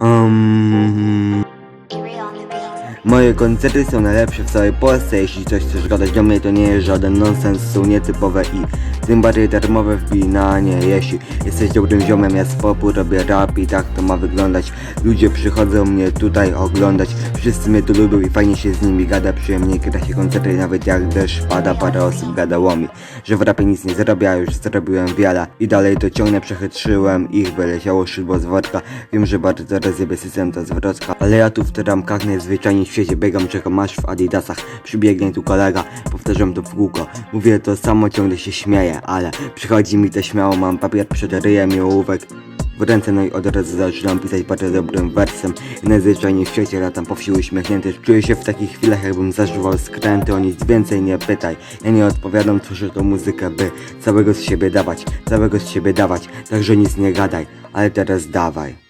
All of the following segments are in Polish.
Um, moje koncerty są najlepsze w całej Polsce. Jeśli coś chcesz gadać do mnie, to nie jest żaden nonsens, są nietypowe i tym bardziej darmowe wbij nie. Jeśli jesteś dobrym ziomem, ja z popu robię rap i tak to ma wyglądać. Ludzie przychodzą mnie tutaj oglądać, wszyscy mnie tu lubią i fajnie się z nimi gada, przyjemnie gra się koncerty, nawet jak deszcz pada, parę osób gadało mi, że w rapie nic nie zrobię, a już zrobiłem wiele. I dalej to ciągnę, przechytrzyłem ich, wyleciało szydło z worka, wiem, że bardzo rozjebie system to zwrotka, ale ja tu w tych ramkach najzwyczajniej świecie biegam, czekam aż w adidasach, przybiegnie tu kolega, powtarzam to w kółko, mówię to samo, ciągle się śmieję, ale przychodzi mi to śmiało, mam papier przed ryjem i ołówek w ręce, no i od razu zaczynam pisać bardzo dobrym wersem. Najzwyczajniej w świecie latam po wsi uśmiechnięty. Czuję się w takich chwilach jakbym zażuwał skręty, o nic więcej nie pytaj. Ja nie odpowiadam, tworzę tą muzykę, by całego z siebie dawać, całego z siebie dawać. Także nic nie gadaj, ale teraz dawaj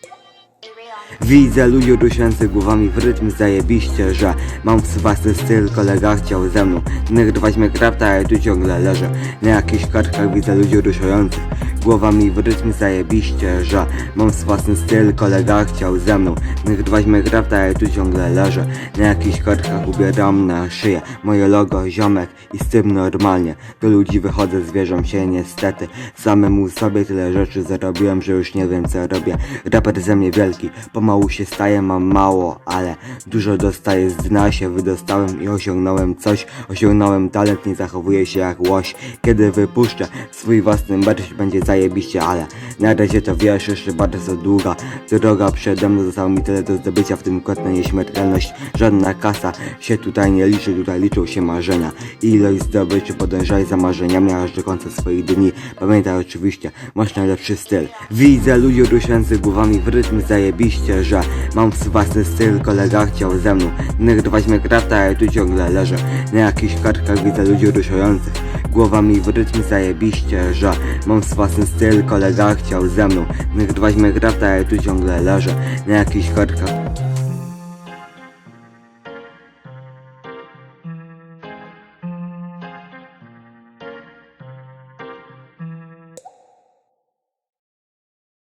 Widzę ludzi ruszających głowami w rytm zajebiście, że mam własny styl, kolega chciał ze mną. Nagrywać mnie krafta, a ja tu ciągle leżę. Na jakichś kartkach widzę ludzi ruszających głowami w rytm zajebiście, że mam własny styl, kolega chciał ze mną. Nagrywać mnie krafta, a ja tu ciągle leżę. Na jakichś kartkach ubieram na szyję Moje logo, ziomek i z tym normalnie. Do ludzi wychodzę, zwierzam się niestety. Samemu sobie tyle rzeczy zarobiłem, że już nie wiem co robię. Raper ze mnie wielki, pomału się staje, mam mało, ale dużo dostaję z dna się wydostałem i osiągnąłem coś, osiągnąłem talent, nie zachowuję się jak łoś. Kiedy wypuszczę swój własny merch będzie zajebiście, ale na razie to wiesz, jeszcze bardzo długa droga przede mną, zostało mi tyle do zdobycia, w tym kotna nieśmiertelność, żadna kasa się tutaj nie liczy, tutaj liczą się marzenia. Ilość zdobyczy podążaj za marzeniami aż do końca swoich dni. Pamiętaj oczywiście, masz najlepszy styl. Widzę ludzi ruszających głowami w rytm zajebiście, że mam własny styl, kolega chciał ze mną. Nagrywać mnie krafta, a ja tu ciągle leżę. Na jakichś kartkach widzę ludzi ruszających. Głowami w rytm zajebiście, że mam własny styl, kolega chciał ze mną. Nagrywać mnie krafta, a ja tu ciągle leżę. Na jakichś kartkach